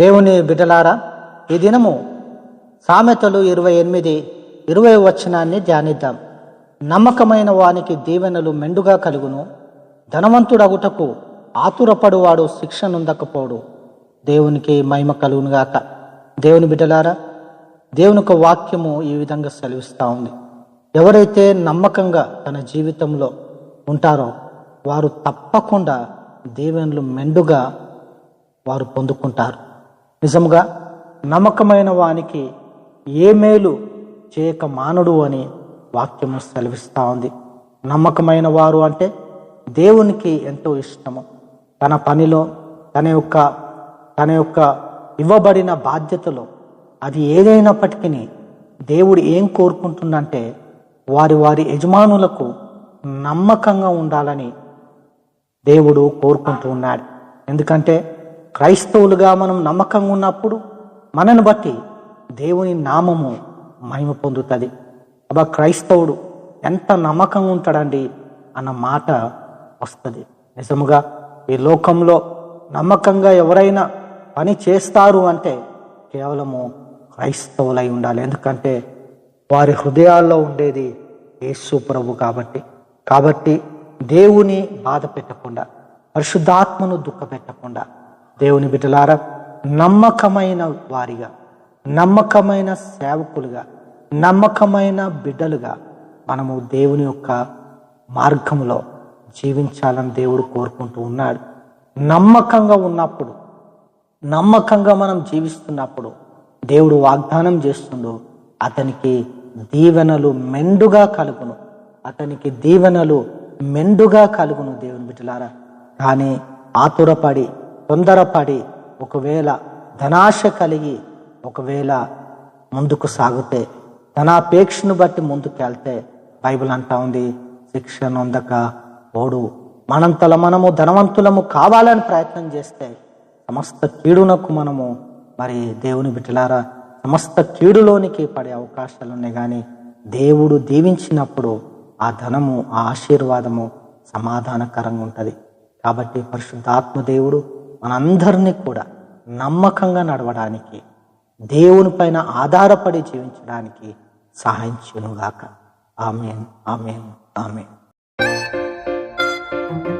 దేవుని బిడ్డలారా ఈ దినము సామెతలు ఇరవై ఎనిమిది ఇరవై వచనాన్ని ధ్యానిద్దాం. నమ్మకమైన వానికి దీవెనలు మెండుగా కలుగును. ధనవంతుడగుటకు ఆతురపడువాడు శిక్ష నొందకపోడు. దేవునికి మహిమ కలుగునుగాక దేవుని బిడ్డలారా దేవుని యొక్క వాక్యము ఈ విధంగా సెలవిస్తూ ఉంది. ఎవరైతే నమ్మకంగా తన జీవితంలో ఉంటారో వారు తప్పకుండా దీవెనలు మెండుగా వారు పొందుకుంటారు. నిజముగా నమ్మకమైన వానికి ఏ మేలు చేయక మానడు అని వాక్యము సెలవిస్తూ ఉంది. నమ్మకమైన వారు అంటే దేవునికి ఎంతో ఇష్టము. తన పనిలో తన యొక్క తన యొక్క ఇవ్వబడిన బాధ్యతలో అది ఏదైనప్పటికీ దేవుడు ఏం కోరుకుంటుందంటే వారి వారి యజమానులకు నమ్మకంగా ఉండాలని దేవుడు కోరుకుంటూ ఉన్నాడు. ఎందుకంటే క్రైస్తవులుగా మనం నమ్మకంగా ఉన్నప్పుడు మనను బట్టి దేవుని నామము మహిమ పొందుతుంది. అబ్బా క్రైస్తవుడు ఎంత నమ్మకంగా ఉంటాడండి అన్న మాట వస్తుంది. నిజముగా ఈ లోకంలో నమ్మకంగా ఎవరైనా పని చేస్తారు అంటే కేవలము క్రైస్తవులై ఉండాలి. ఎందుకంటే వారి హృదయాల్లో ఉండేది యేసు ప్రభు కాబట్టి. కాబట్టి దేవుని బాధ పెట్టకుండా పరిశుద్ధాత్మను దుఃఖ పెట్టకుండా దేవుని బిడ్డలారా నమ్మకమైన వారిగా నమ్మకమైన సేవకులుగా నమ్మకమైన బిడ్డలుగా మనము దేవుని యొక్క మార్గంలో జీవించాలని దేవుడు కోరుకుంటూ ఉన్నాడు. నమ్మకంగా ఉన్నప్పుడు నమ్మకంగా మనం జీవిస్తున్నప్పుడు దేవుడు వాగ్దానం చేస్తుండు అతనికి దీవెనలు మెండుగా కలుగును. అతనికి దీవెనలు మెండుగా కలుగును దేవుని బిడ్డలారా. కానీ ఆతురపడి తొందరపడి ఒకవేళ ధనాశ కలిగి ఒకవేళ ముందుకు సాగితే ధనాపేక్షను బట్టి ముందుకు వెళ్తే బైబిల్ అంటా ఉంది శిక్ష నొందక ఓడు మనంతల మనము ధనవంతులము కావాలని ప్రయత్నం చేస్తే సమస్త కీడునకు మనము మరి దేవుని బిడ్డలారా సమస్త కీడులోనికి పడే అవకాశాలు ఉన్నాయి. కానీ దేవుడు దీవించినప్పుడు ఆ ధనము ఆ ఆశీర్వాదము సమాధానకరంగా ఉంటుంది. కాబట్టి పరిశుద్ధాత్మ దేవుడు మనందరినీ కూడా నమ్మకంగా నడవడానికి దేవుని పైన ఆధారపడి జీవించడానికి సహాయం చేయనుగాక. ఆమె ఆమె ఆమెన్.